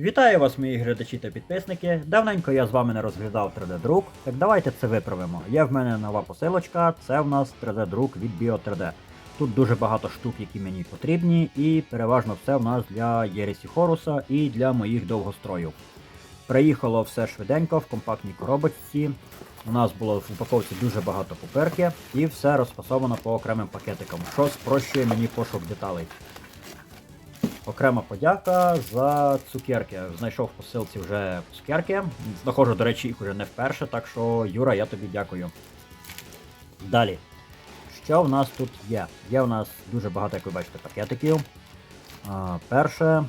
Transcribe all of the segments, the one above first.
Вітаю вас, мої глядачі та підписники. Давненько я з вами не розглядав 3D-друк, так давайте це виправимо. Є в мене нова посилочка, це в нас 3D-друк від Bio3D. Тут дуже багато штук, які мені потрібні, і переважно все в нас для Єресі Хоруса і для моїх довгостроїв. Приїхало все швиденько в компактній коробочці. У нас було в упаковці дуже багато паперки, і все розфасовано по окремим пакетикам, що спрощує мені пошук деталей. Окрема подяка за цукерки. Знайшов посилці вже цукерки. Знаходжу, до речі, їх уже не вперше, так що, Юра, я тобі дякую. Далі. Що в нас тут є? Є в нас дуже багато, як ви бачите, пакетиків. А, перше,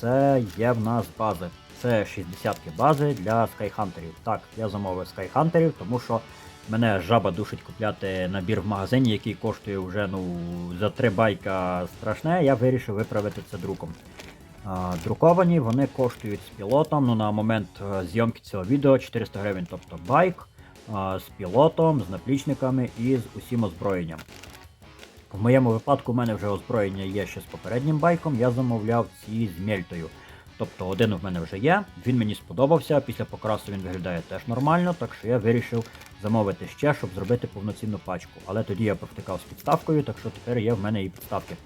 це є в нас бази. Це 60 бази для скайхантерів. Так, я замовив скайхантерів, тому що мене жаба душить купляти набір в магазині, який коштує вже ну, за 3 байка страшне, я вирішив виправити це друком. Друковані вони коштують з пілотом. Ну, на момент е, зйомки цього відео 400 гривень, тобто байк з пілотом, з наплічниками і з усім озброєнням. В моєму випадку у мене вже озброєння є ще з попереднім байком, я замовляв ці з мельтою. Тобто один в мене вже є, він мені сподобався, після покрасу він виглядає теж нормально, так що я вирішив замовити ще, щоб зробити повноцінну пачку. Але тоді я провтикав з підставкою, так що тепер є в мене і підставки.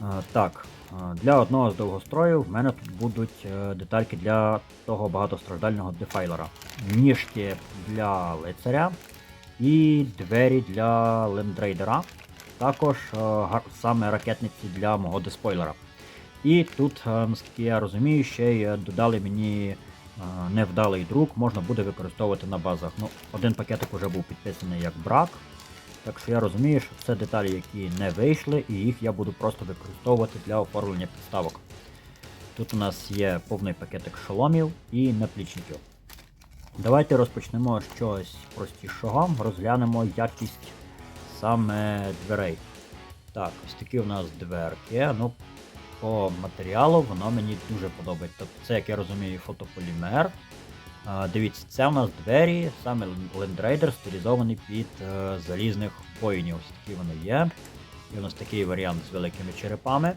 Е, так, е, для одного з довгостроїв в мене тут будуть е, детальки для того багатостраждального дефайлера. Ніжки для лицаря і двері для лемдрейдера. Також саме ракетниці для мого диспойлера. І тут, е, наскільки я розумію, ще й е, додали мені е, невдалий друк, можна буде використовувати на базах. Ну, один пакетик вже був підписаний як брак. Так що я розумію, що це деталі, які не вийшли, і їх я буду просто використовувати для оформлення підставок. Тут у нас є повний пакетик шоломів і наплічників. Давайте розпочнемо чогось простішого, розглянемо якість саме дверей. Так, ось такі у нас дверки. Ну, по матеріалу воно мені дуже подобається. Тобто це, як я розумію, фотополімер. Дивіться, це у нас двері, саме лендрейдер стилізований під е, залізних воїнів. Ось такі вони є. І у нас такий варіант з великими черепами.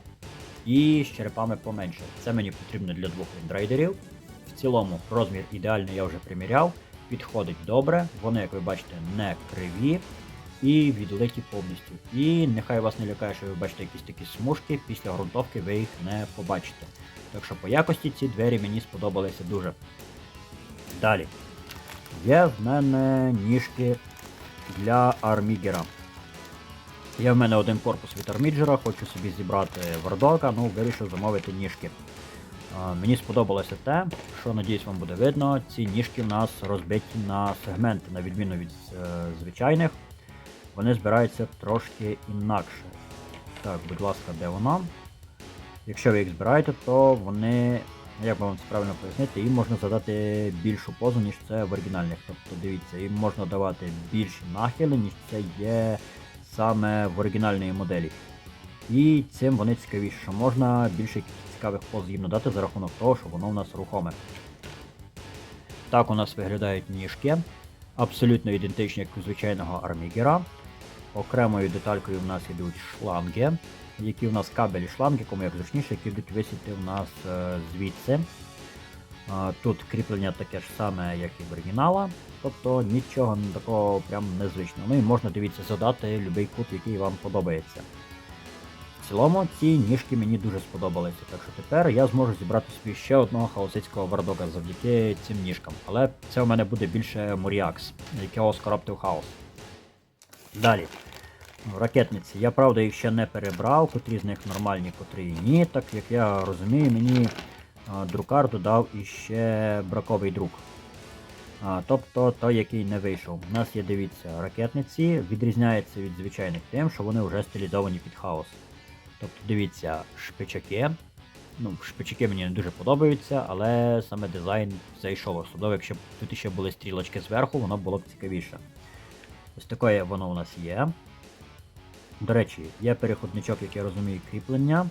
І з черепами поменше. Це мені потрібно для двох лендрейдерів. В цілому розмір ідеальний я вже приміряв. Підходить добре. Вони, як ви бачите, не криві і відлиті повністю. І нехай вас не лякає, що ви бачите якісь такі смужки, після ґрунтовки ви їх не побачите. Так що по якості ці двері мені сподобалися дуже. Далі. Є в мене ніжки для армігера. Є в мене один корпус від арміджера, хочу собі зібрати вардока, ну вирішив замовити ніжки. Мені сподобалося те, що надіюсь вам буде видно, ці ніжки в нас розбиті на сегменти, на відміну від е, звичайних. Вони збираються трошки інакше. Так, будь ласка, де воно? Якщо ви їх збираєте, то вони, як би вам це правильно пояснити, їм можна задати більшу позу, ніж це в оригінальних. Тобто дивіться, їм можна давати більші нахили, ніж це є саме в оригінальної моделі. І цим вони цікавіші, що можна більше цікавих поз їм надати за рахунок того, що воно у нас рухоме. Так у нас виглядають ніжки, абсолютно ідентичні як у звичайного армігера. Окремою деталькою в нас йдуть шланги, які у нас кабелі шланги, кому як зручніше, які йдуть висіти в нас е, звідси. Тут кріплення таке ж саме, як і в оригінала, тобто нічого такого прям незвичного. Ну і можна дивіться задати будь-який кут, який вам подобається. В цілому ці ніжки мені дуже сподобалися, так що тепер я зможу зібрати собі ще одного хаосицького вардока завдяки цим ніжкам. Але це у мене буде більше Муріакс, якого скороптив хаос. Далі. Ракетниці. Я правда їх ще не перебрав, котрі з них нормальні, котрі ні. Так як я розумію, мені друкар додав іще браковий друк. А, тобто той, який не вийшов. У нас є, дивіться, ракетниці, відрізняються від звичайних тим, що вони вже стилізовані під хаос. Тобто, дивіться, шпичаки. Ну, шпичаки мені не дуже подобаються, але саме дизайн зайшов. Особливо, якщо б тут ще були стрілочки зверху, воно було б цікавіше. Ось таке воно у нас є. До речі, є переходничок, як я розумію, кріплення.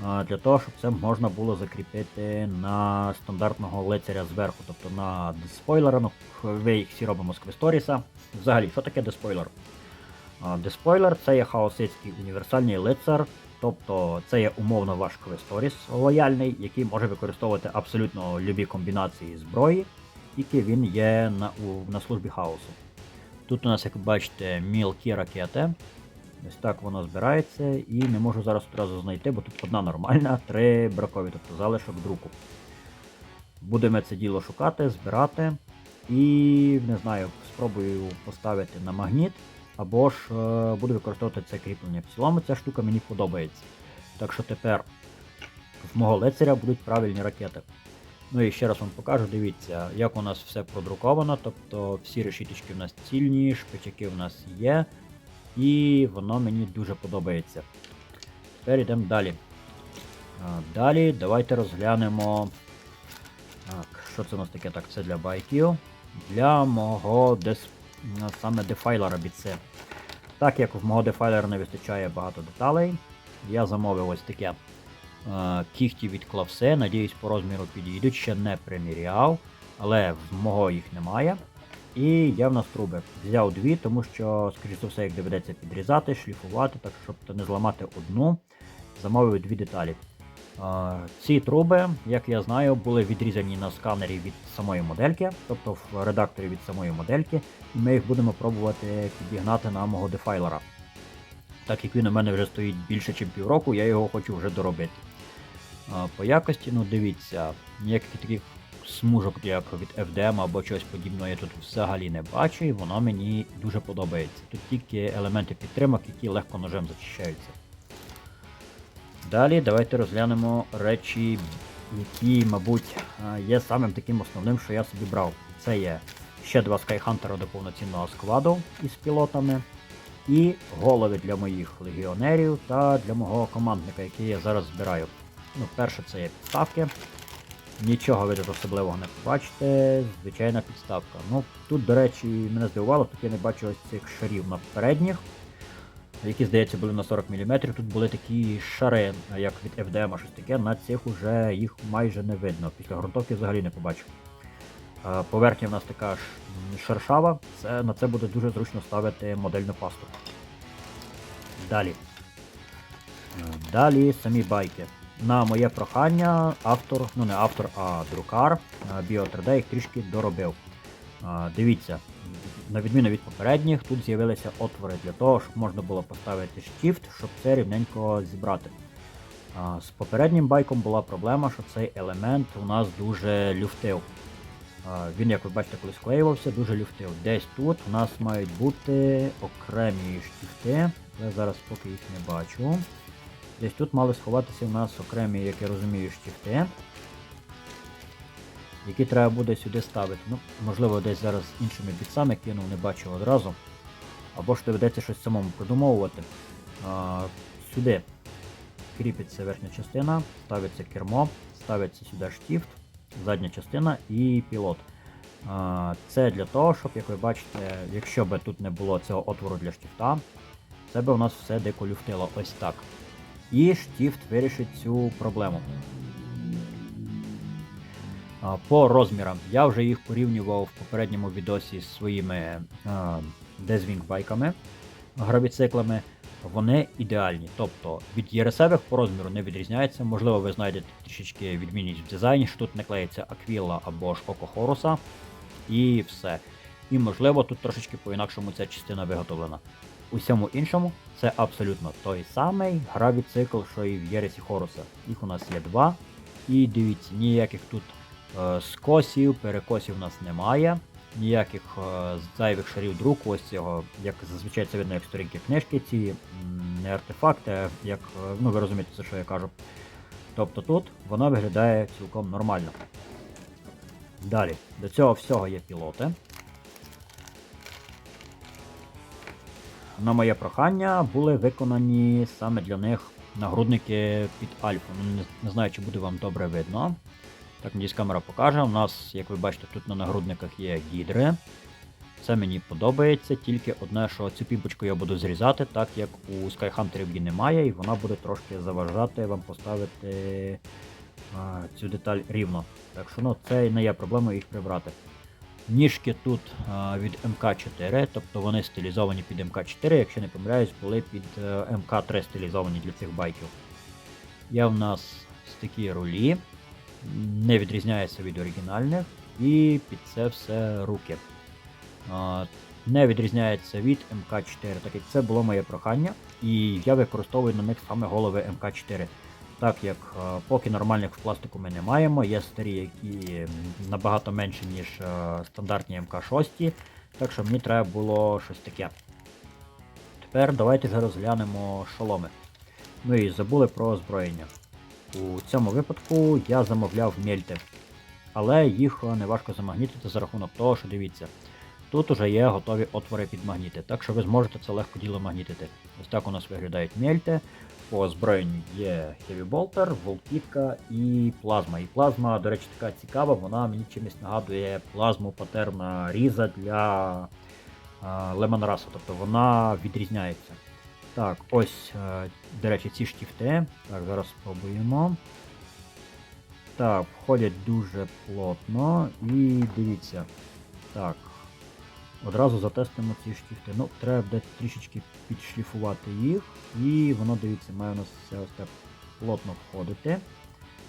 Для того, щоб це можна було закріпити на стандартного лицаря зверху, тобто на диспойлера. Ну, ви їх всі робимо з Квесторіса. Взагалі, що таке диспойлер? Диспойлер це є хаосицький універсальний лицар Тобто це є умовно ваш квесторіс лояльний, який може використовувати абсолютно любі комбінації зброї, тільки він є на, у, на службі хаосу. Тут у нас, як бачите, мілкі ракети. Ось так воно збирається і не можу зараз одразу знайти, бо тут одна нормальна, три бракові, тобто залишок друку. Будемо це діло шукати, збирати. І не знаю, спробую поставити на магніт, або ж е, буду використовувати це кріплення. В цілому ця штука мені подобається. Так що тепер в мого лицаря будуть правильні ракети. Ну і ще раз вам покажу, дивіться, як у нас все продруковано, тобто всі решіточки в нас цільні, шпичаки в нас є, і воно мені дуже подобається. Тепер йдемо далі. Далі давайте розглянемо. Так, що це у нас таке? Так, це для байків. Для мого дес... м, саме дефайлера біце. Так як в мого дефайлера не вистачає багато деталей, я замовив ось таке кіхті від клавсе. Надіюсь, по розміру підійдуть, ще не приміряв, але в мого їх немає. І є в нас труби. Взяв дві, тому що, скоріш за все, їх доведеться підрізати, шліфувати, так щоб не зламати одну, замовив дві деталі. Ці труби, як я знаю, були відрізані на сканері від самої модельки, тобто в редакторі від самої модельки, і ми їх будемо пробувати підігнати на мого дефайлера. Так як він у мене вже стоїть більше, ніж півроку, я його хочу вже доробити. По якості, ну дивіться, ніяких таких смужок, як від FDM або чогось подібного, я тут взагалі не бачу, і воно мені дуже подобається. Тут тільки елементи підтримок, які легко ножем зачищаються. Далі давайте розглянемо речі, які, мабуть, є самим таким основним, що я собі брав. Це є ще два скайхантера до повноцінного складу із пілотами, і голови для моїх легіонерів та для мого командника, який я зараз збираю. Ну, перше це є підставки. Нічого ви тут особливого не побачите, звичайна підставка. Ну, тут, до речі, мене здивувало, тут я не бачу ось цих шарів на передніх які, здається, були на 40 мм. Тут були такі шари, як від FDM, щось таке, на цих уже їх майже не видно. Після ґрунтовки взагалі не побачив. Поверхня в нас така шершава, це, на це буде дуже зручно ставити модельну пасту. Далі. Далі самі байки. На моє прохання, автор, ну не автор, а друкар Bio 3D їх трішки доробив. Дивіться, на відміну від попередніх, тут з'явилися отвори для того, щоб можна було поставити штіфт, щоб це рівненько зібрати. З попереднім байком була проблема, що цей елемент у нас дуже люфтив. Він, як ви бачите, коли склеювався, дуже люфтив. Десь тут у нас мають бути окремі штіфти. Я зараз поки їх не бачу. Десь тут мали сховатися у нас окремі, як я розумію, штіфти які треба буде сюди ставити. Ну, можливо, десь зараз іншими бітсами кинув, не бачу одразу. Або ж доведеться щось самому придумовувати. А, сюди кріпиться верхня частина, ставиться кермо, ставиться сюди штіфт, задня частина і пілот. А, це для того, щоб, як ви бачите, якщо б тут не було цього отвору для штіфта, це би у нас все дико люфтило ось так. І штіфт вирішить цю проблему. По розмірам я вже їх порівнював в попередньому відосі з своїми Дезвінг байками, гравіциклами. Вони ідеальні. Тобто від єресевих по розміру не відрізняються. Можливо, ви знайдете трішечки відмінність в дизайні, що тут не клеїться Аквіла або ж Око Хоруса. І все. І можливо тут трошечки по-інакшому ця частина виготовлена. Усьому іншому це абсолютно той самий гравіцикл, що і в Єресі Хоруса. Їх у нас є два. І дивіться, ніяких тут Е, скосів, перекосів у нас немає. Ніяких е, зайвих шарів друку, ось цього, як зазвичай це видно як сторінки книжки, ці не артефакти, як, е, ну ви розумієте, за що я кажу. Тобто тут вона виглядає цілком нормально. Далі, до цього всього є пілоти. На моє прохання були виконані саме для них нагрудники під альфу. Ну, Не, знаю, чи буде вам добре видно. Так, надіюсь, камера покаже. У нас, як ви бачите, тут на нагрудниках є гідри. Це мені подобається, тільки одне, що цю піпочку я буду зрізати, так як у Skyhunter її немає, і вона буде трошки заважати вам поставити а, цю деталь рівно. Так що ну, це не є проблемою їх прибрати. Ніжки тут від МК4, тобто вони стилізовані під МК4, якщо не помиляюсь, були під е, МК3 стилізовані для цих байків. Є в нас такі рулі, не відрізняється від оригінальних, і під це все руки. Не відрізняється від МК4, так як це було моє прохання, і я використовую на них саме голови МК4. Так як е, поки нормальних в пластику ми не маємо, є старі, які набагато менші, ніж е, стандартні МК6, так що мені треба було щось таке. Тепер давайте вже розглянемо шоломи. Ну і забули про озброєння. У цьому випадку я замовляв мельти, але їх е, не важко замагнітити за рахунок того, що дивіться. Тут уже є готові отвори під магніти, так що ви зможете це легко діло магнітити. Ось так у нас виглядають мельти. По озброєнню є Heavy Bolter, волкітка і плазма. І плазма, до речі, така цікава, вона мені чимось нагадує плазму патерна Різа для Лемонраса, тобто вона відрізняється. Так, ось, е, до речі, ці штіфти. Так, зараз спробуємо. Так, входять дуже плотно. І дивіться. Так. Одразу затестимо ці штіфти. Ну, треба буде трішечки підшліфувати їх. І воно, дивіться, має у нас все ось так плотно входити.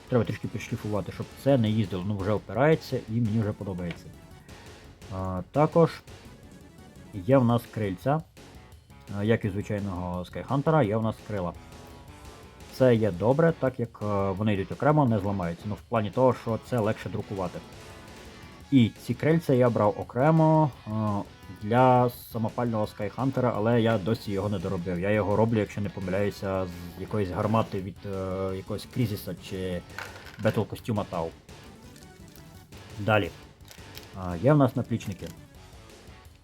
Треба трішки підшліфувати, щоб це не їздило, ну вже опирається і мені вже подобається. А, також є в нас крильця. Як і звичайного Skyhunter, є в нас крила. Це є добре, так як е, вони йдуть окремо, не зламаються. Ну, в плані того, що це легше друкувати. І ці крильця я брав окремо е, для самопального Skyhunter, але я досі його не доробив. Я його роблю, якщо не помиляюся, з якоїсь гармати від е, якогось Крізіса чи Battle костюма Тау. Далі. Є в нас наплічники.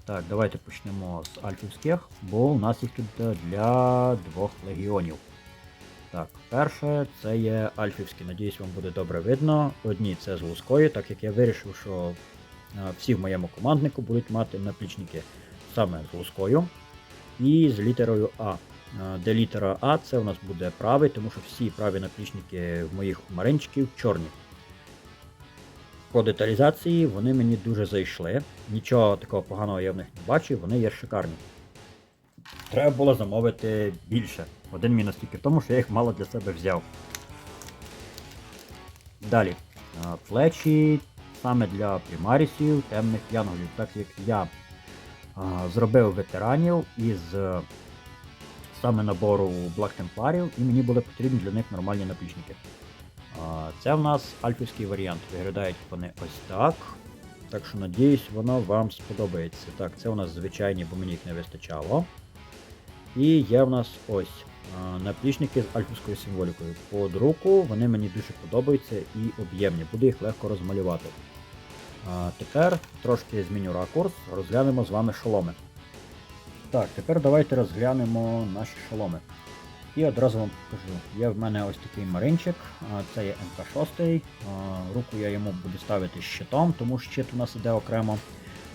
Так, давайте почнемо з альфівських, бо у нас їх тут е, для двох легіонів. Так, перше це є альфівські. Надіюсь, вам буде добре видно. Одні це з лускою, так як я вирішив, що е, всі в моєму команднику будуть мати наплічники саме з лускою і з літерою А. Е, Де літера А це у нас буде правий, тому що всі праві наплічники в моїх маринчиків чорні. По деталізації вони мені дуже зайшли. Нічого такого поганого я в них не бачив, вони є шикарні. Треба було замовити більше. Один мінус тільки в тому, що я їх мало для себе взяв. Далі. Плечі саме для примарісів, темних янголів, так як я зробив ветеранів із е, саме набору Black Templарів, і мені були потрібні для них нормальні наплічники. Це в нас альфівський варіант. Виглядають вони ось так. Так що надіюсь, воно вам сподобається. Так, це у нас звичайні, бо мені їх не вистачало. І є в нас ось наплічники з альфівською символікою. По друку вони мені дуже подобаються і об'ємні, буде їх легко розмалювати. Тепер трошки зміню ракурс, розглянемо з вами шоломи. Так, тепер давайте розглянемо наші шоломи. І одразу вам покажу. Є в мене ось такий маринчик, це є МК6. Руку я йому буду ставити щитом, тому щит у нас іде окремо.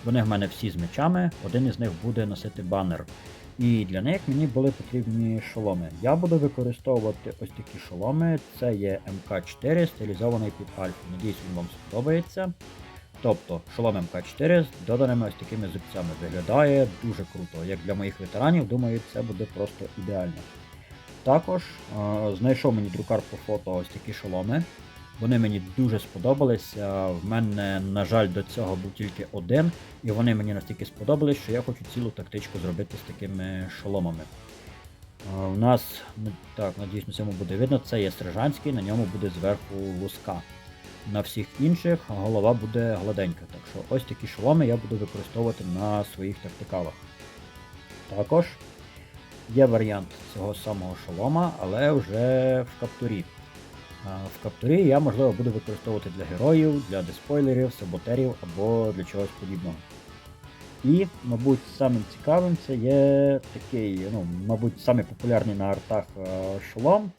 Вони в мене всі з мечами, один із них буде носити банер. І для них мені були потрібні шоломи. Я буду використовувати ось такі шоломи. Це є МК4, стилізований під Альфу. Надіюсь, він вам сподобається. Тобто шолом МК4 з доданими ось такими зубцями. Виглядає дуже круто. Як для моїх ветеранів, думаю, це буде просто ідеально. Також е, знайшов мені друкар по фото ось такі шоломи. Вони мені дуже сподобалися. В мене, на жаль, до цього був тільки один, і вони мені настільки сподобались, що я хочу цілу тактичку зробити з такими шоломами. Е, У нас, ну, так, надіюсь, на цьому буде видно, це є сержантський, на ньому буде зверху луска. На всіх інших голова буде гладенька. Так що ось такі шоломи я буду використовувати на своїх тактикалах. Також є варіант цього самого шолома, але вже в каптурі. В каптурі я, можливо, буду використовувати для героїв, для деспойлерів, саботерів або для чогось подібного. І, мабуть, самим цікавим це є такий, ну, мабуть, самий популярний на артах шолом,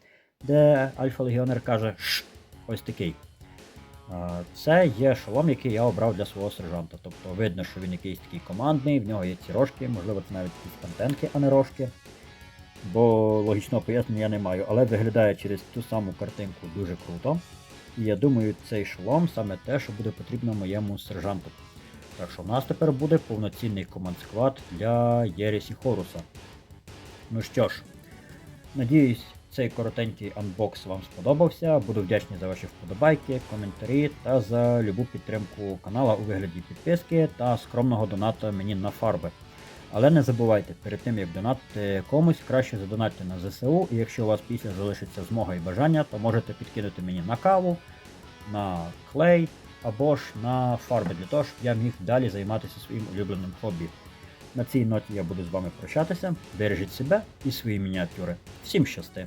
де Альфа Легіонер каже Ш, ось такий. Це є шолом, який я обрав для свого сержанта. Тобто видно, що він якийсь такий командний, в нього є ці рожки, можливо, це навіть якісь контентки, а не рожки. Бо логічного пояснення я не маю, але виглядає через ту саму картинку дуже круто. І я думаю, цей шолом саме те, що буде потрібно моєму сержанту. Так що в нас тепер буде повноцінний команд склад для Єрісі Хоруса. Ну що ж, надіюсь, цей коротенький анбокс вам сподобався. Буду вдячний за ваші вподобайки, коментарі та за любу підтримку канала у вигляді підписки та скромного доната мені на фарби. Але не забувайте, перед тим як донатити комусь, краще задонатьте на ЗСУ, і якщо у вас після залишиться змога і бажання, то можете підкинути мені на каву, на клей або ж на фарби для того, щоб я міг далі займатися своїм улюбленим хобі. На цій ноті я буду з вами прощатися. Бережіть себе і свої мініатюри. Всім щасти!